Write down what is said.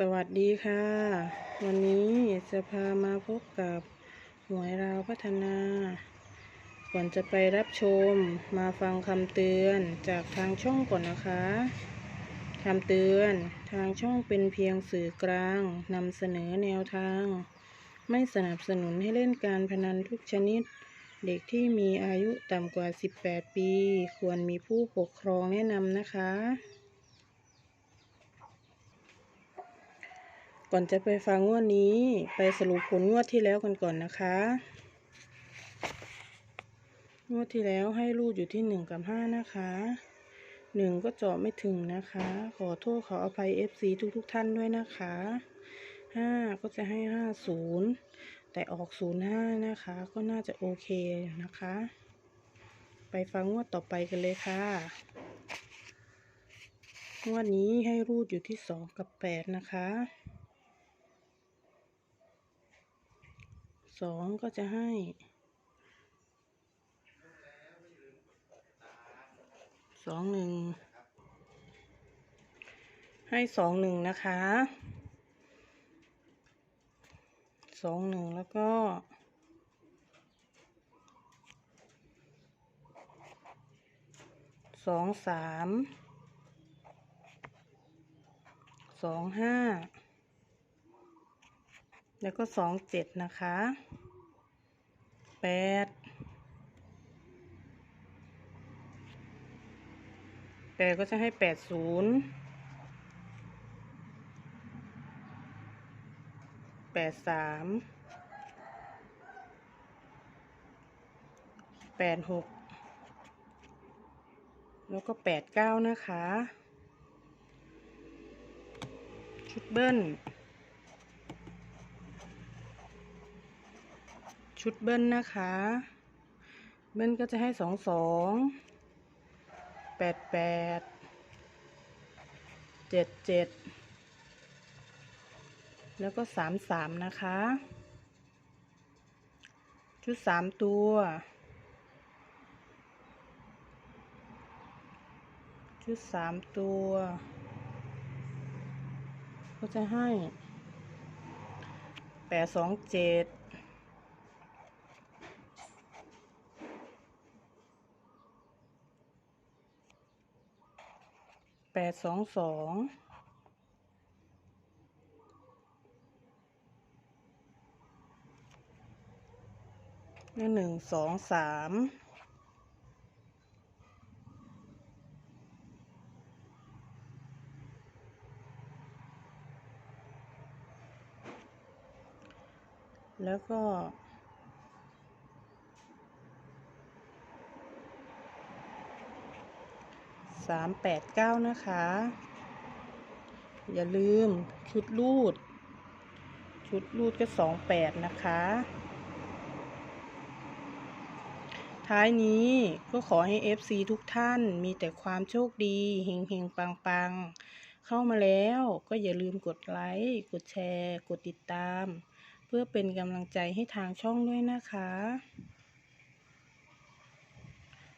สวัสดีค่ะ วันนี้จะพามาพบกับหวยราวพัฒนา ก่อนจะไปรับชมมาฟังคำเตือนจากทางช่องก่อนนะคะคำเตือนทางช่องเป็นเพียงสื่อกลางนำเสนอแนวทาง ไม่สนับสนุนให้เล่นการพนันทุกชนิด เด็กที่มีอายุต่ำกว่า 18 ปี ควรมีผู้ปกครองแนะนำนะคะ ก่อนจะไปฟังงวดนี้ ไปสรุปผลงวดที่แล้วกันก่อนนะคะ งวดที่แล้วให้รูดอยู่ที่หนึ่งกับห้านะคะหนึ่งก็เจาะไม่ถึงนะคะ ขอโทษขออภัย FC ทุกทุกๆท่านด้วยนะคะห้าก็จะให้ห้าศูนย์แต่ออกศูนย์ห้านะคะ ก็น่าจะโอเคนะคะ ไปฟังงวดต่อไปกันเลยค่ะงวดนี้ให้รูดอยู่ที่สองกับแปดนะคะ สองก็จะให้สองหนึ่งให้สองหนึ่งนะคะสองหนึ่งแล้วก็สองสามสองห้า แล้วก็สองเจ็ดนะคะแปดแปดก็จะให้แปดศูนย์แปดสามแปดหกแล้วก็แปดเก้านะคะ ชุดเบิ้ล ชุดเบิ้ลนะคะ เบิ้ลก็จะให้สองสองแปดแปดเจ็ดเจ็ดแล้วก็สามสามนะคะ ชุดสามตัวชุดสามตัว ก็จะให้แปดสองเจ็ด แปดสองสองแล้วหนึ่งสองสามแล้วก็ สามแปดเก้านะคะ อย่าลืมชุดรูด ชุดรูดก็สองแปดนะคะ ท้ายนี้ก็ขอให้ FC ทุกท่านมีแต่ความโชคดี เฮงเฮงปังปังๆ เข้ามาแล้วก็อย่าลืมกดไลค์ กดแชร์ กดติดตาม เพื่อเป็นกำลังใจให้ทางช่องด้วยนะคะ